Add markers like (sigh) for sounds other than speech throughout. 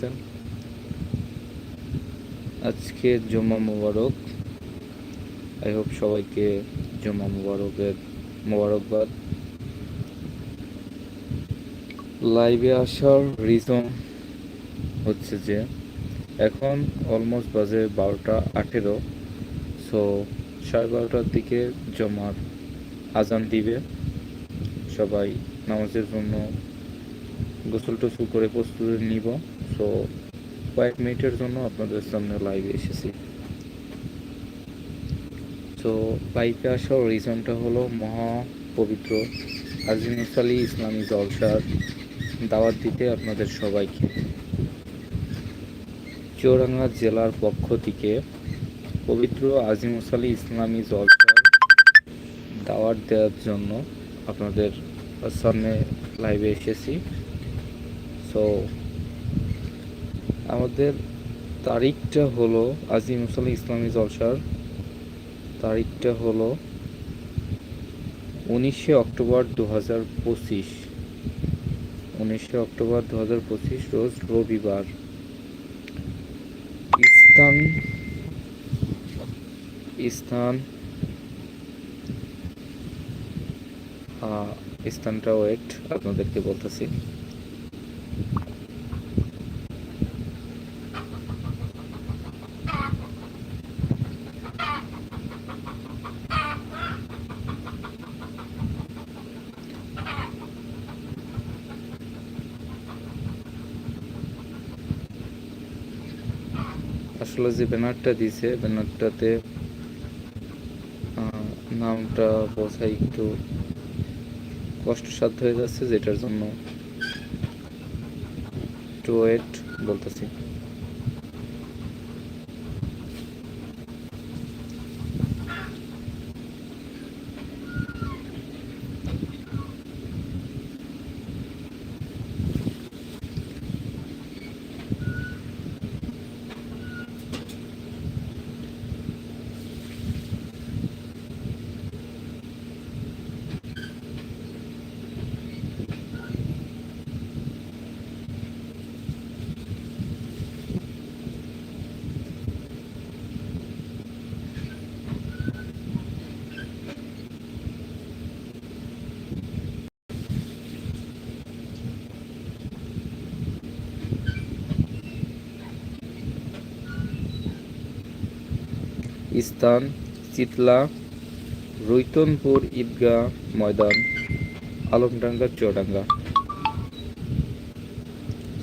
আছেন আজকে জুম্মা মুবারক। I hope সবাইকে জুম্মা মুবারকের মোবারকবাদ। লাইভে আসার রিজন হচ্ছে যে, এখন অলমোস্ট বাজে বারোটা আঠেরো সো সাড়ে বারোটার দিকে জমার আজান দিবে। সবাই নামাজের জন্য গোসল টোসল করে প্রস্তুতি নিব। সো কয়েক মিনিটের জন্য আপনাদের সামনে লাইভে এসেছি। তো লাইভে আসার রিজনটা হলো মহা পবিত্র। আজিমুস আলী ইসলামী জলসার দাওয়াত দিতে আপনাদের সবাইকে। চৌরাঙ্গা জেলার পক্ষ থেকে পবিত্র আজিমুস ইসলামী জলসার দাওয়াত দেওয়ার জন্য আপনাদের সামনে লাইভে এসেছি। সো আমাদের তারিখটা হলো আজিমুস আলী ইসলামী জলসার তারিখটা হলো উনিশে অক্টোবর দু হাজার পঁচিশ। উনিশে অক্টোবর দু হাজার পঁচিশ, রোজ রবিবার। স্থান স্থান স্থানটা ওয়েট আপনাদেরকে বলতেছি। আসলে যে ব্যানারটা দিছে ব্যানারটাতে নামটা বোঝাই একটু কষ্টসাধ্য হয়ে যাচ্ছে, যেটার জন্য একটু ওয়েট বলতেছি। স্থান, চিতলা, রৈতনপুর ঈদগাহ ময়দান, আলমডাঙ্গা, চুয়াডাঙ্গা।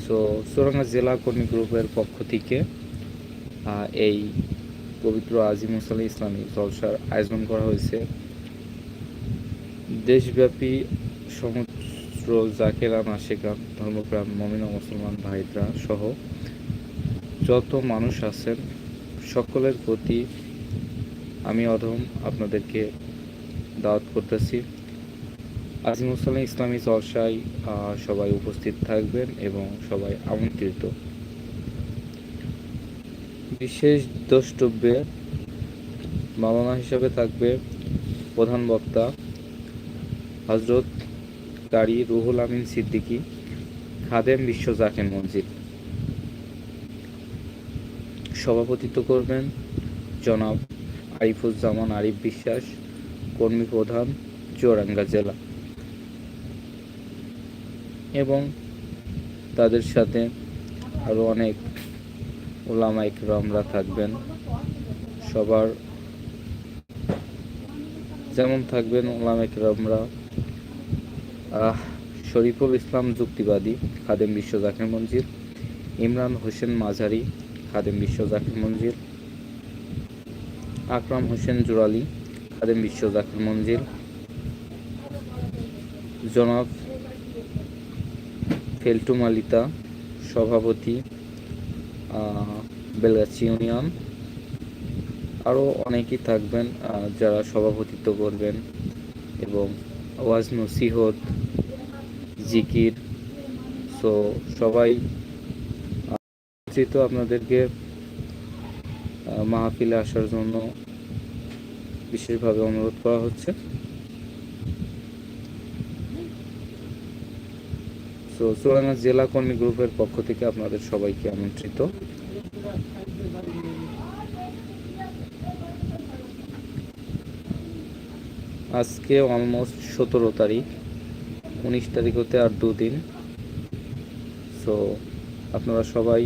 সো চুয়াডাঙ্গা জেলা কর্মী গ্রুপের পক্ষ থেকে এই পবিত্র আজিমুস আলী ইসলামী জলসার আয়োজন করা হয়েছে। দেশব্যাপী সমুদ্র জাকেরান আশেকান ধর্মপ্রাণ, মমিনা মুসলমান ভাইরা সহ যত মানুষ আছেন, সকলের প্রতি আমি অধম আপনাদেরকে দাওয়াত করতেছি। আজিমুস ইসলামী চর্চায় সবাই উপস্থিত থাকবেন এবং সবাই আমন্ত্রিত। বিশেষ দ্রষ্টব্যে মাওলানা হিসাবে থাকবে প্রধান বক্তা হজরত কারি রুহুল আমিন সিদ্দিকী, খাদেম বিশ্ব জাকের মসজিদ। সভাপতিত্ব করবেন জনাব আরিফুজ্জামান আরিফ বিশ্বাস, কর্মী প্রধান চুয়াডাঙ্গা জেলা। এবং তাদের সাথে আরও অনেক ওলামা ইকরামরা থাকবেন। সবার যেমন থাকবেন ওলামা ইকরামরা। শরীফুল ইসলাম যুক্তিবাদী, খাদেম বিশ্ব জাকির মঞ্জিল। ইমরান হোসেন মাঝারি, খাদেম বিশ্ব জাকির মঞ্জিল। আকরাম হোসেন জুরালি, খাদেম বিশ্ব জাকির মঞ্জিল, জনাব ফেল্টু মালিতা সভাপতি বেলগাছি ইউনিয়ন, আরও অনেকেই থাকবেন যারা সভাপতিত্ব করবেন, এবং ওয়াজ নসিহত, জিকির, সো সবাই আপনাদেরকে মাহফিলে আসার জন্য বিশেষভাবে অনুরোধ করা হচ্ছে। সো চুরাঙ্গা জেলা কর্মী গ্রুপের পক্ষ থেকে আপনাদের সবাইকে আমন্ত্রিত। আজকে অলমোস্ট সতেরো তারিখ, উনিশ তারিখ হতে আর দুদিন। সো আপনারা সবাই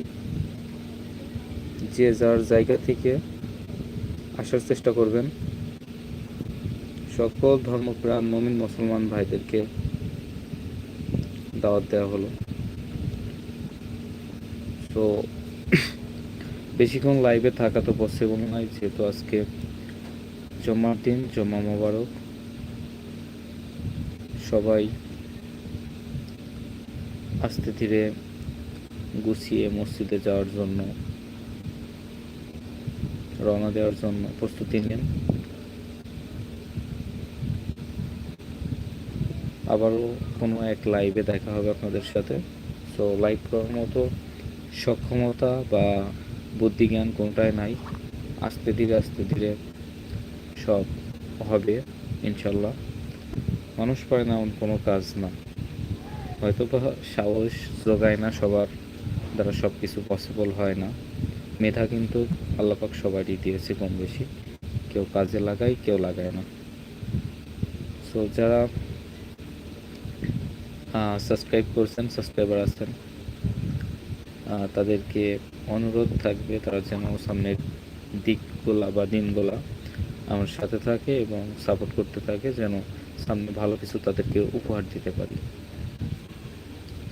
যে যার জায়গা থেকে আসার চেষ্টা করবেন। সকল ধর্মপ্রাণ মমিন মুসলমান ভাইদেরকে দাওয়াত দেওয়া হলো। তো (clears throat) বেশিক্ষণ লাইভে থাকা তো পসিবল নয়, যেহেতু আজকে জমার দিন, জমা মোবারক। সবাই আস্তে ধীরে গুছিয়ে মসজিদে যাওয়ার জন্য রওনা দেওয়ার জন্য প্রস্তুতি নেন আবারও কোনো এক লাইভে দেখা হবে আপনাদের সাথে। তো লাইভ করার মতো সক্ষমতা বা বুদ্ধিজ্ঞান কোনটাই নাই। আস্তে ধীরে আস্তে ধীরে সব হবে ইনশাল্লাহ মানুষ পারে না, এমন কোনো কাজ না। হয়তো বা সাহস যোগায় না সবার, দ্বারা সব কিছু পসিবল হয় না। মেধা কিন্তু আল্লাপাক সবারই দিয়েছে কম বেশি কেউ কাজে লাগায়, কেউ লাগায় না। সো যারা সাবস্ক্রাইব করছেন সাবস্ক্রাইবার আছেন তাদেরকে অনুরোধ থাকবে তারা যেন সামনের দিকগুলা বা দিনগুলা আমার সাথে থাকে এবং সাপোর্ট করতে থাকে যেন সামনে ভালো কিছু তাদেরকে উপহার দিতে পারি।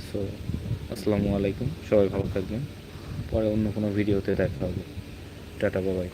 সো আসসালামু আলাইকুম, সবাই ভালো থাকবেন। পরে অন্য কোনো ভিডিওতে দেখা হবে। টাটা বাবাই।